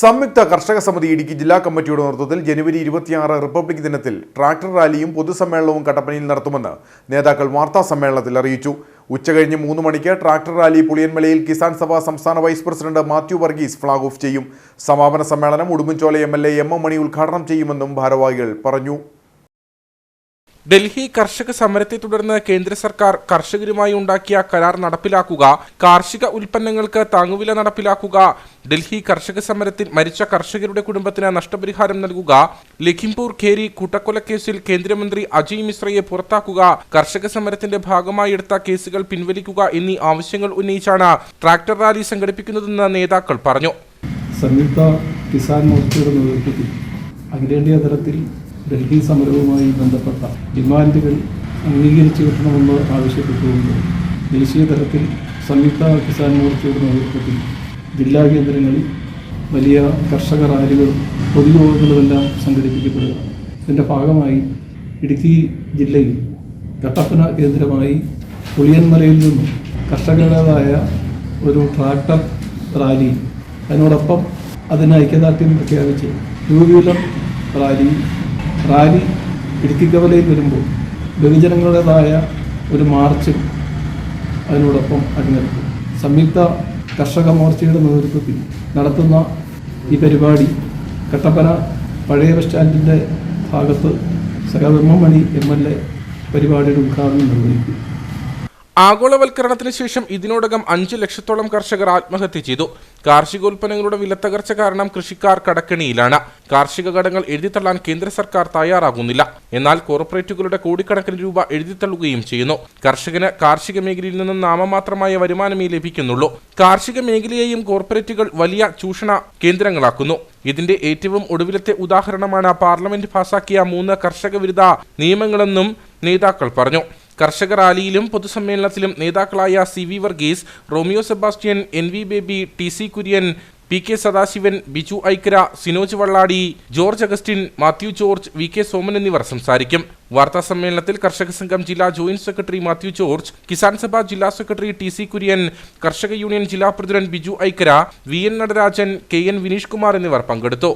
സംയുക്ത കർഷക സമിതി ഇടുക്കി ജില്ലാ കമ്മിറ്റിയുടെ നേതൃത്വത്തിൽ ജനുവരി ഇരുപത്തിയാറ് റിപ്പബ്ലിക് ദിനത്തിൽ ട്രാക്ടർ റാലിയും പൊതുസമ്മേളനവും കട്ടപ്പനയിൽ നടത്തുമെന്ന് നേതാക്കൾ വാർത്താ സമ്മേളനത്തിൽ അറിയിച്ചു. ഉച്ചകഴിഞ്ഞ് മൂന്ന് മണിക്ക് ട്രാക്ടർ റാലി പുളിയൻമലയിൽ കിസാൻ സഭ സംസ്ഥാന vice president Mathew Varghese flag off ചെയ്യും. സമാപന സമ്മേളനം Udumbanchola M L A M M Mani ഉദ്ഘാടനം ചെയ്യുമെന്നും ഭാരവാഹികൾ പറഞ്ഞു. ഡൽഹി കർഷക സമരത്തെ തുടർന്ന് കേന്ദ്ര സർക്കാർ കർഷകരുമായി ഉണ്ടാക്കിയ കരാർ നടപ്പിലാക്കുക കാർഷിക ഉൽപ്പന്നങ്ങൾക്ക് താങ്ങുവില നടപ്പിലാക്കുക ഡൽഹി കർഷക സമരത്തിൽ മരിച്ച കർഷകരുടെ കുടുംബത്തിന് നഷ്ടപരിഹാരം നൽകുക ലഖിംപൂർ ഖേരി കൂട്ടക്കൊലക്കേസിൽ കേന്ദ്രമന്ത്രി അജയ് മിശ്രയെ പുറത്താക്കുക കർഷക സമരത്തിന്റെ ഭാഗമായി എടുത്ത കേസുകൾ പിൻവലിക്കുക എന്നീ ആവശ്യങ്ങൾ ഉന്നയിച്ചാണ് ട്രാക്ടർ റാലി സംഘടിപ്പിക്കുന്നതെന്ന് നേതാക്കൾ പറഞ്ഞു. സംയുക്ത കിസാൻ മോർച്ചയുടെ നേതൃത്വത്തിൽ അഖിലേന്ത്യാ തലത്തിൽ ഡൽഹി സമരവുമായി ബന്ധപ്പെട്ട ഡിമാൻഡുകൾ അംഗീകരിച്ചു കിട്ടണമെന്ന് ആവശ്യപ്പെട്ടുകൊണ്ട് ദേശീയ തലത്തിൽ സംയുക്ത കിസാൻ മോർച്ചയുടെ നേതൃത്വത്തിൽ ജില്ലാ കേന്ദ്രങ്ങളിൽ വലിയ കർഷക റാലികളും പൊതുയോഗങ്ങളുമെല്ലാം സംഘടിപ്പിക്കപ്പെടുക. ഇതിന്റെ ഭാഗമായി ഇടുക്കി ജില്ലയിൽ കട്ടപ്പന കേന്ദ്രമായി പുളിയൻമലയിൽ നിന്നും കർഷകരുടേതായ ഒരു ട്രാക്ടർ റാലി അതിനോടൊപ്പം അതിന് ഐക്യദാർഢ്യം പ്രഖ്യാപിച്ച് two wheeler rally rally Idukki കവലയിൽ വരുമ്പോൾ ബഹുജനങ്ങളുടേതായ ഒരു മാർച്ചും അതിനോടൊപ്പം അണിനിരക്കും. സംയുക്ത കർഷക മോർച്ചയുടെ നേതൃത്വത്തിൽ നടത്തുന്ന ഈ പരിപാടി കട്ടപ്പന പഴയ ബസ് സ്റ്റാൻഡിന്റെ ഭാഗത്ത് M Mani M L A പരിപാടിയുടെ ഉദ്ഘാടനം നിർവഹിക്കും. ആഗോളവൽക്കരണത്തിന് ശേഷം ഇതിനോടകം അഞ്ച് ലക്ഷത്തോളം കർഷകർ ആത്മഹത്യ ചെയ്തു. കാർഷികോൽപ്പന്നങ്ങളുടെ വിലത്തകർച്ച കാരണം കൃഷിക്കാർ കടക്കെണിയിലാണ്. കാർഷിക കടങ്ങൾ എഴുതിത്തള്ളാൻ കേന്ദ്ര സർക്കാർ തയ്യാറാകുന്നില്ല. എന്നാൽ കോർപ്പറേറ്റുകളുടെ കോടിക്കണക്കിന് രൂപ എഴുതിത്തള്ളുകയും ചെയ്യുന്നു. കർഷകന് കാർഷിക മേഖലയിൽ നിന്നും നാമമാത്രമായ വരുമാനമേ ലഭിക്കുന്നുള്ളൂ. കാർഷിക മേഖലയെയും കോർപ്പറേറ്റുകൾ വലിയ ചൂഷണ കേന്ദ്രങ്ങളാക്കുന്നു. ഇതിന്റെ ഏറ്റവും ഒടുവിലത്തെ ഉദാഹരണമാണ് പാർലമെന്റ് പാസാക്കിയ മൂന്ന് കർഷക വിരുദ്ധ നിയമങ്ങളെന്നും നേതാക്കൾ പറഞ്ഞു. കർഷക റാലിയിലും പൊതുസമ്മേളനത്തിലും നേതാക്കളായ C V Varghese Romeo Sebastian N V Baby T C Kurian P K Sadasivan Biju Aikkara Sinoj Valladi George Augustine Mathew George V K Soman എന്നിവർ സംസാരിക്കും. വാർത്താ സമ്മേളനത്തിൽ കർഷക സംഘം ജില്ലാ ജോയിന്റ് സെക്രട്ടറി മാത്യു ജോർജ് കിസാൻ സഭ ജില്ലാ സെക്രട്ടറി ടി സി കുര്യൻ കർഷക യൂണിയൻ ജില്ലാ president Biju Aikkara V N Natarajan K N Vineesh Kumar എന്നിവർ പങ്കെടുത്തു.